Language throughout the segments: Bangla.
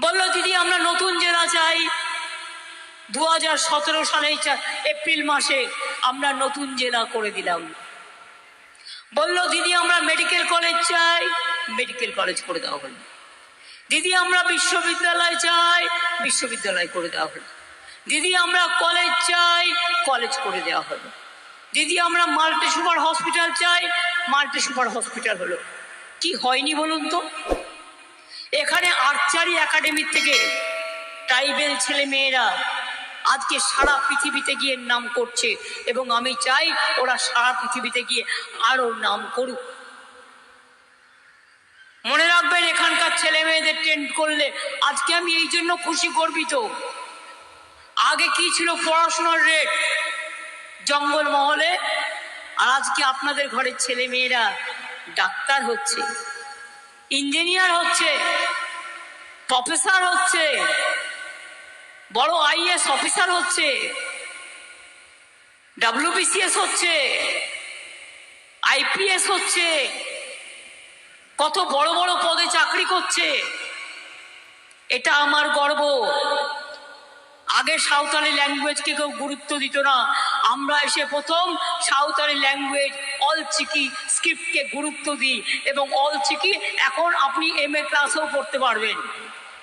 বলল, দিদি, আমরা নতুন জেলা চাই। দু হাজার সতেরো সালে এপ্রিল মাসে আমরা নতুন জেলা করে দিলাম। বলল, দিদি, আমরা মেডিকেল কলেজ চাই। মেডিকেল কলেজ করে দেওয়া হলো। দিদি, আমরা বিশ্ববিদ্যালয় চাই। বিশ্ববিদ্যালয় করে দেওয়া হলো। দিদি, আমরা কলেজ চাই। কলেজ করে দেওয়া হলো। দিদি, আমরা মাল্টি সুপার হসপিটাল চাই। মাল্টি সুপার হসপিটাল হলো। কি হয়নি বলুন তো? এখানে আর্চারি একাডেমি থেকে ট্রাইবেল ছেলে মেয়েরা আজকে সারা পৃথিবীতে গিয়ে নাম করছে এবং আমি চাই ওরা সারা পৃথিবীতে গিয়ে আরও নাম করুক। মনে রাখবেন, এখানকার ছেলে মেয়েদের ট্রেন্ড করলে আজকে আমি এই জন্য খুশি, গর্বিত। আগে কি ছিল পড়াশোনার রেট জঙ্গল মহলে। আর আজকে আপনাদের ঘরের ছেলে মেয়েরা ডাক্তার হচ্ছে। ইঞ্জিনিয়ার হচ্ছে, প্রফেসর হচ্ছে, বড় আইএস অফিসার হচ্ছে, ডাব্লিউবিসিএস হচ্ছে, আইপিএস হচ্ছে, কত বড় বড় পদে চাকরি করছে, এটা আমার গর্ব। আগে সাঁওতালি ল্যাঙ্গুয়েজকে কেউ গুরুত্ব দিত না, আমরা এসে প্রথম সাঁওতালি ল্যাঙ্গুয়েজ অল চিকি স্ক্রিপ্টকে গুরুত্ব দিই এবং অল চিকি এখন আপনি এম এ ক্লাসেও পড়তে পারবেন।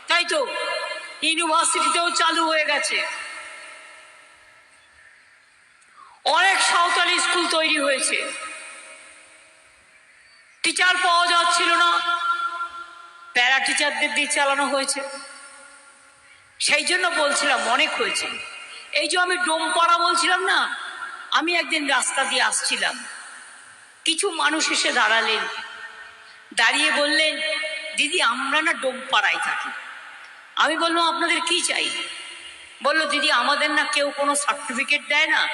তাই তো? ইউনিভার্সিটিতেও চালু হয়ে গেছে। অনেক সাঁওতালি স্কুল তৈরি হয়েছে। টিচার পাওয়া যাচ্ছিল না। প্যারা টিচারদের দিয়ে চালানো হয়েছে। সেই জন্য বলছিলাম, অনেক হয়েছে। এই যে আমি ডোমপাড়া বলছিলাম না, আমি একদিন রাস্তা দিয়ে আসছিলাম। কিছু মানুষ এসে দাঁড়ালেন। দাঁড়িয়ে বললেন, দিদি, আমরা না ডোম ডোমপাড়ায় থাকি। আমি বললাম, আপনাদের কি চাই? বলল, দিদি, আমাদের না কেউ কোনো সার্টিফিকেট দেয় না।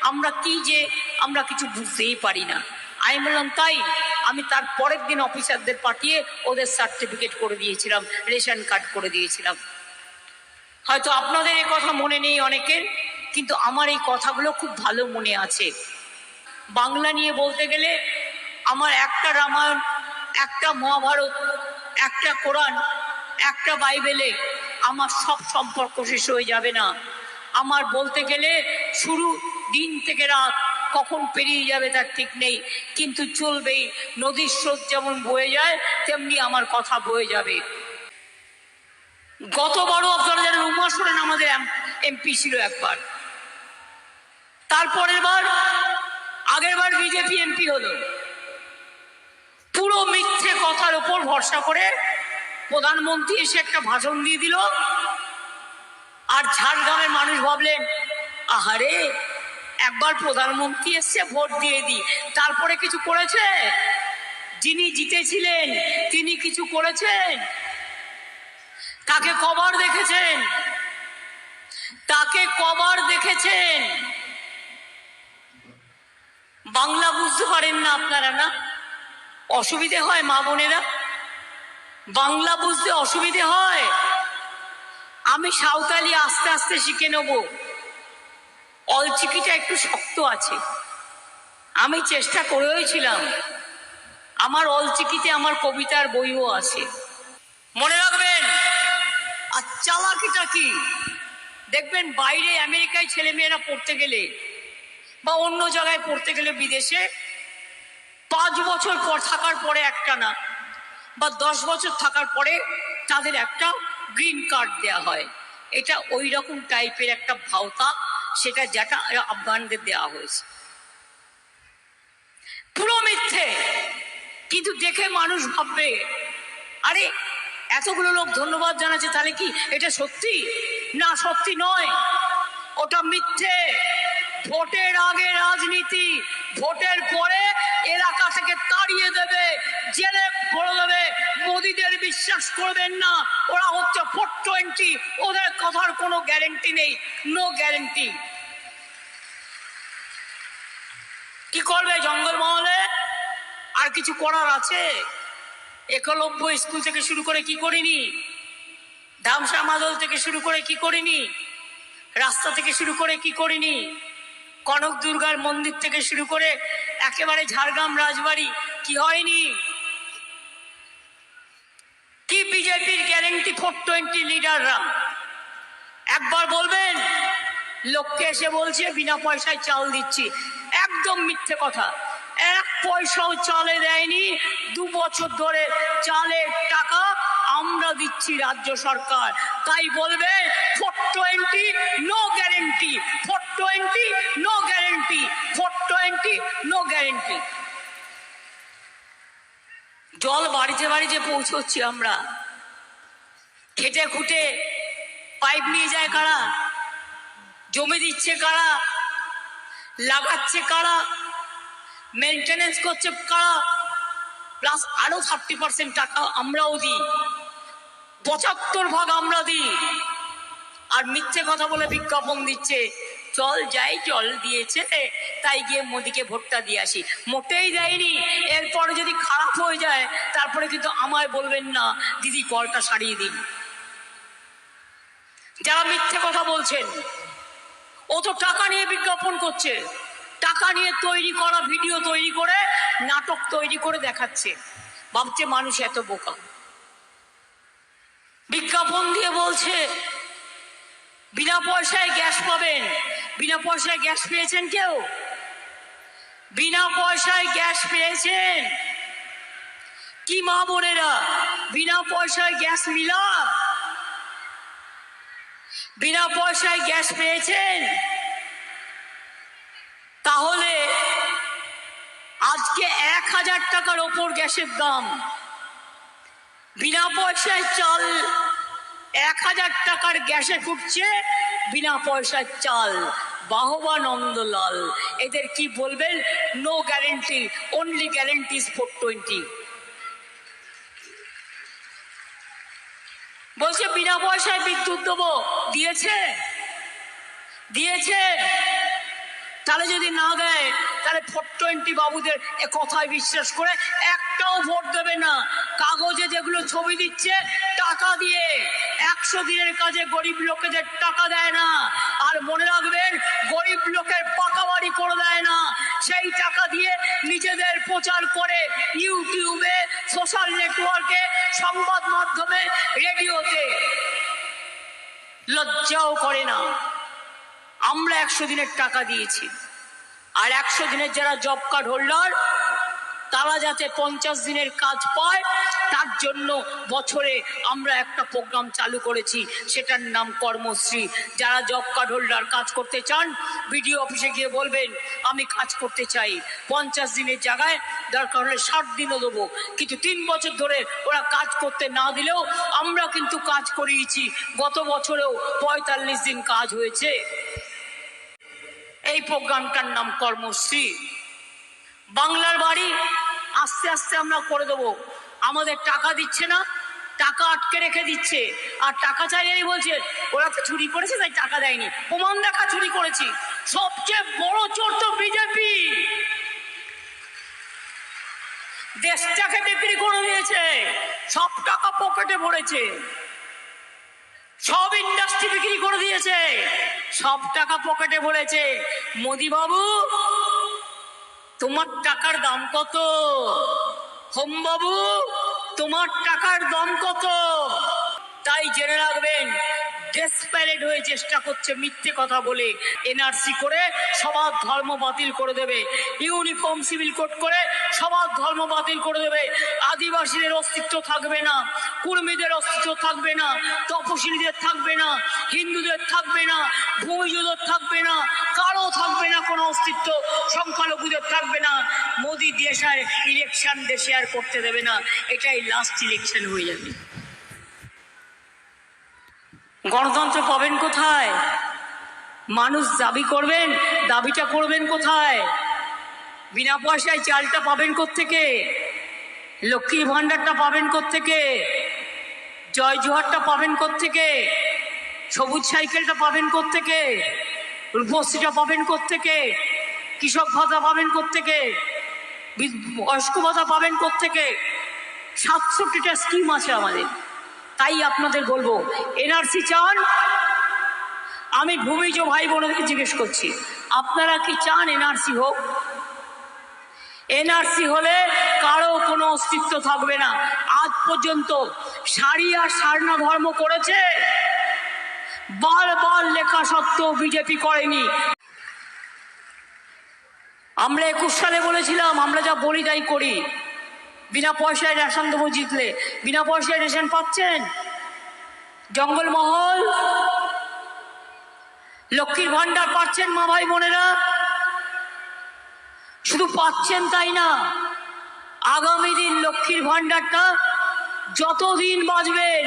আমরা কি যে, আমরা কিছু বুঝতেই পারি না। আমি বললাম, তাই আমি তার পরের দিন অফিসারদের পাঠিয়ে ওদের সার্টিফিকেট করে দিয়েছিলাম, রেশন কার্ড করে দিয়েছিলাম। হয়তো আপনাদের এই কথা মনে নেই অনেকের, কিন্তু আমার এই কথাগুলো খুব ভালো মনে আছে। বাংলা নিয়ে বলতে গেলে আমার একটা রামায়ণ, একটা মহাভারত, একটা কোরআন, একটা বাইবেলে আমার সব সম্পর্ক শেষ হয়ে যাবে না। আমার বলতে গেলে শুরু দিন থেকে রাত কখন পেরিয়ে যাবে তার ঠিক নেই, কিন্তু চলবেই। নদীর স্রোত যেমন বয়ে যায়, তেমনি আমার কথা বয়ে যাবে। গতবারও আপনারা জানেন উমা সোরেন আমাদের এমপি ছিল একবার। তারপরের বার আগের বার বিজেপি এমপি হলো। পুরো মিথ্যে কথার উপর ভরসা করে প্রধানমন্ত্রী এসে একটা ভাষণ দিয়ে দিল। আর ঝাড়গ্রামের মানুষ ভাবলেন, আহারে, একবার প্রধানমন্ত্রী এসছে ভোট দিয়ে দি তারপরে কিছু করেছে? যিনি জিতেছিলেন, তিনি কিছু করেছেন? তাকে কবার দেখেছেন? তাকে কবার দেখেছেন? বাংলা বুঝতে পারেন না আপনারা না? অসুবিধে হয় মা বোনেরা? বাংলা বুঝতে অসুবিধে হয়। আমি সাঁওতালি আস্তে আস্তে শিখে নেব। অলচিকিটা একটু শক্ত আছে। আমি চেষ্টা করেওছিলাম আমার অলচিকিতে আমার কবিতার বইও আছে। মনে রাখবেন, আর চালাকিটা কি? দেখবেন বাইরে আমেরিকায় ছেলেমেয়েরা পড়তে গেলে বা অন্য জায়গায় পড়তে গেলে বিদেশে, পাঁচ বছর পর থাকার পরে একটা না, বা দশ বছর থাকার পরে তাদের একটা গ্রিন কার্ড দেয়া হয়। এটা ওই রকম টাইপের একটা ভাওতা, সেটা যেটা আফগানদের দেওয়া হয়েছে। পুরো মিথ্যে, কিন্তু দেখে মানুষ ভাববে, আরে, এতগুলো লোক ধন্যবাদ জানাচ্ছে, তাহলে কি এটা সত্যি? না, সত্যি নয়। ওটা মিথ্যে। ভোটের আগে রাজনীতি, ভোটের পরে এলাকা থেকে তাড়িয়ে দেবে, জেলে ভরে দেবে, মোদিদের বিশ্বাস করবেন না, ওরা হচ্ছে ফোর টোয়েন্টি, ওদের কথার কোনো গ্যারেন্টি নেই নো গ্যারেন্টি কি করবে জঙ্গলমহলে? আর কিছু করার আছে? একলব্য স্কুল থেকে শুরু করে কি করিনি? ধামসা মাদল থেকে শুরু করে কি করিনি? রাস্তা থেকে শুরু করে কি করিনি? কনক দুর্গার মন্দির থেকে শুরু করে একেবারে ঝাড়গ্রাম রাজবাড়ি, কি হয়নি? কি বিজেপির গ্যারেন্টি ফোর টোয়েন্টি লিডাররা একবার বলবেন? লোককে এসে বলছে, বিনা পয়সায় চাল দিচ্ছি। একদম মিথ্যে কথা। এক পয়সাও চালে দেয়নি। দু বছর ধরে চালের টাকা আমরা দিচ্ছি রাজ্য সরকার। তাই বলবে four twenty no guarantee four twenty no guarantee four twenty no guarantee জল বাড়িতে বাড়িতে পৌঁছচ্ছি আমরা। খেটে খুঁটে পাইপ নিয়ে যায় কারা? জমি দিচ্ছে কারা? লাগাচ্ছে কারা? মেনটেনেন্স করছে কারা? প্লাস আরও থার্টি পার্সেন্ট টাকা আমরাও দিই। পঁচাত্তর ভাগ আমরা দিই। আর মিথ্যে কথা বলে বিজ্ঞাপন দিচ্ছে, চল যাই জল দিয়েছে। তাই গিয়ে মোদিকে ভোটটা দিয়ে আসি। মোটেই দেয়নি। এরপরে যদি খারাপ হয়ে যায়, তারপরে কিন্তু আমায় বলবেন না, দিদি, কলটা সারিয়ে দিন। যারা মিথ্যে কথা বলছেন, ও তো টাকা নিয়ে বিজ্ঞাপন করছে। টাকা নিয়ে তৈরি করা ভিডিও তৈরি করে, নাটক তৈরি করে দেখাচ্ছে। ভাবছে মানুষ এত বোকা। বিজ্ঞাপন দিয়ে বলছে, বিনা পয়সায় গ্যাস পাবেন। বিনা পয়সায় গ্যাস পেয়েছেন কেউ? বিনা পয়সায় গ্যাস পেয়েছেন? কি মা বোনেরা, বিনা পয়সায় গ্যাস মিলা বিনা পয়সায় গ্যাস পেয়েছেন? তাহলে আজকে এক হাজার টাকার ওপর গ্যাসের দাম। বিনা পয়সায় চাল এক হাজার টাকার গ্যাসে ফুটছে বিনা পয়সার চাল। বাহবা নন্দলাল, এদের কি বলবেন? No guarantee only guarantee four twenty বলছে, বিনা পয়সায় বিদ্যুৎ দেবো। দিয়েছে? দিয়েছে। তাহলে যদি না দেয়, তাহলে ফোর টোয়েন্টি বাবুদের এ কথায় বিশ্বাস করে একটাও ভোট দেবে না। কাগজে যেগুলো ছবি দিচ্ছে, টাকা দিয়ে। দিনের কাজে গরিব লোকেদের টাকা দেয় না, আর মনে রাখবেন, গরিব লোকের পাকা বাড়ি করে দেয় না, সেই টাকা দিয়ে নিজেদের প্রচার করে ইউটিউবে, সোশ্যাল নেটওয়ার্কে, সংবাদ মাধ্যমে, রেডিওতে। লজ্জাও করে না। আমরা একশো দিনের টাকা দিয়েছি। আর একশো দিনের যারা জব কার্ড হোল্ডার তারা যাতে পঞ্চাশ দিনের কাজ পায়, তার জন্য বছরে আমরা একটা প্রোগ্রাম চালু করেছি। সেটার নাম কর্মশ্রী। যারা জব কার্ড হোল্ডার কাজ করতে চান বিডিও অফিসে গিয়ে বলবেন, আমি কাজ করতে চাই। পঞ্চাশ দিনের জায়গায় দরকার হলে ষাট দিনও দেবো। কিন্তু তিন বছর ধরে ওরা কাজ করতে না দিলেও আমরা কিন্তু কাজ করিয়েছি। গত বছরেও পঁয়তাল্লিশ দিন কাজ হয়েছে। এই প্রোগ্রামটার নাম কর্মশ্রী। বাংলার বাড়ি আস্তে আস্তে আমরা করে দেবো। আমাদের টাকা দিচ্ছে না, টাকা আটকে রেখে দিচ্ছে। আর টাকা চাইলেই বলছে, ওরা তো চুরি করেছে, তাই টাকা দেয়নি। প্রমাণ দেখা, চুরি করেছি। সবচেয়ে বড় চোর তো বিজেপি। দেশটাকে বিক্রি করে দিয়েছে, সব টাকা পকেটে ভরেছে। সব ইন্ডাস্ট্রি বিক্রি করে দিয়েছে, সব টাকা পকেটে ভরেছে। মোদি বাবু তোমার টাকার দাম কত? হোম বাবু তোমার টাকার দাম কত? তাই জেনে রাখবেন ডেসপ্যারেট হয়ে চেষ্টা করছে মিথ্যে কথা বলে। এনআরসি করে সবার ধর্ম বাতিল করে দেবে। ইউনিফর্ম, সিভিল কোড করে সবার ধর্ম বাতিল করে দেবে। আদিবাসীদের অস্তিত্ব থাকবে না, কুর্মীদের অস্তিত্ব থাকবে না, তপশিলীদের থাকবে না, হিন্দুদের থাকবে না ভূমিজুদের অস্তিত্ব সংখ্যালঘুদের থাকবে না। মোদি দেশ আর ইলেকশন দেশে আর করতে দেবে না। এটাই লাস্ট ইলেকশন হয়ে যাবে। গণতন্ত্র পাবেন কোথায়? মানুষ দাবি করবেন, দাবিটা করবেন কোথায়? বিনা পয়সায় চালটা পাবেন কোত্থেকে? লক্ষ্মীর ভাণ্ডারটা পাবেন কোত্থেকে? জয় জোহারটা পাবেন কোত্থেকে? সবুজ সাইকেলটা পাবেন কোত্থেকে? রূপশ্রীটা পাবেন কোত্থেকে? কৃষক ভাতা পাবেন কোত্থেকে? বয়স্ক ভাতা পাবেন কোত্থেকে? সাতষট্টিটা স্কিম আছে আমাদের। তাই আপনাদের বলব এনআরসি চান? আমি ভূমিজ ভাই বোনদেরকে জিজ্ঞেস করছি, আপনারা কি চান এনআরসি হোক? এনআরসি হলে কারও কোনো অস্তিত্ব থাকবে না। আজ পর্যন্ত সারি আর সারনা ধর্ম করেছে। বারবার লেখা সত্ত্বেও বিজেপি করেনি। আমরা একুশ সালে বলেছিলাম, আমরা যা বলি তাই করি। বিনা পয়সায় রেশন দেবো জিতলে। বিনা পয়সায় রেশন পাচ্ছেন? জঙ্গলমহল? লক্ষ্মীর ভান্ডার পাচ্ছেন মা ভাই বোনেরা? শুধু পাচ্ছেন তাই না, আগামী দিন লক্ষ্মীর ভান্ডারটা যতদিন বাঁচবেন,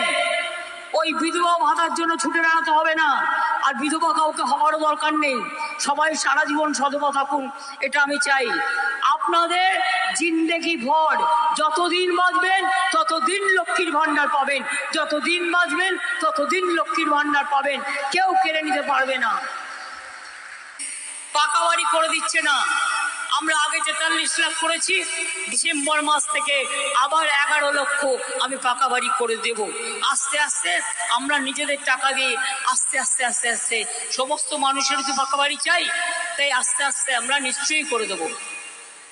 ওই বিধবা ভাতার জন্য ছুটে বেড়াতে হবে না। আর বিধবা কাউকে হওয়ারও দরকার নেই। সবাই সারা জীবন সধবা থাকুন, এটা আমি চাই। আপনাদের জিন্দেগি ভর, যতদিন বাঁচবেন, ততদিন লক্ষ্মীর ভান্ডার পাবেন। যতদিন বাঁচবেন, ততদিন লক্ষ্মীর ভান্ডার পাবেন। কেউ কেড়ে নিতে পারবে না। পাকা বাড়ি করে দিচ্ছে না। আমরা আগে তেতাল্লিশ লাখ করেছি, ডিসেম্বর মাস থেকে আবার এগারো লক্ষ আমি পাকা বাড়ি করে দেব। আস্তে আস্তে আমরা নিজেদের টাকা দিয়ে আস্তে আস্তে আস্তে আস্তে সমস্ত মানুষের তো পাকা বাড়ি চাই, তাই আস্তে আস্তে আমরা নিশ্চয়ই করে দেবো।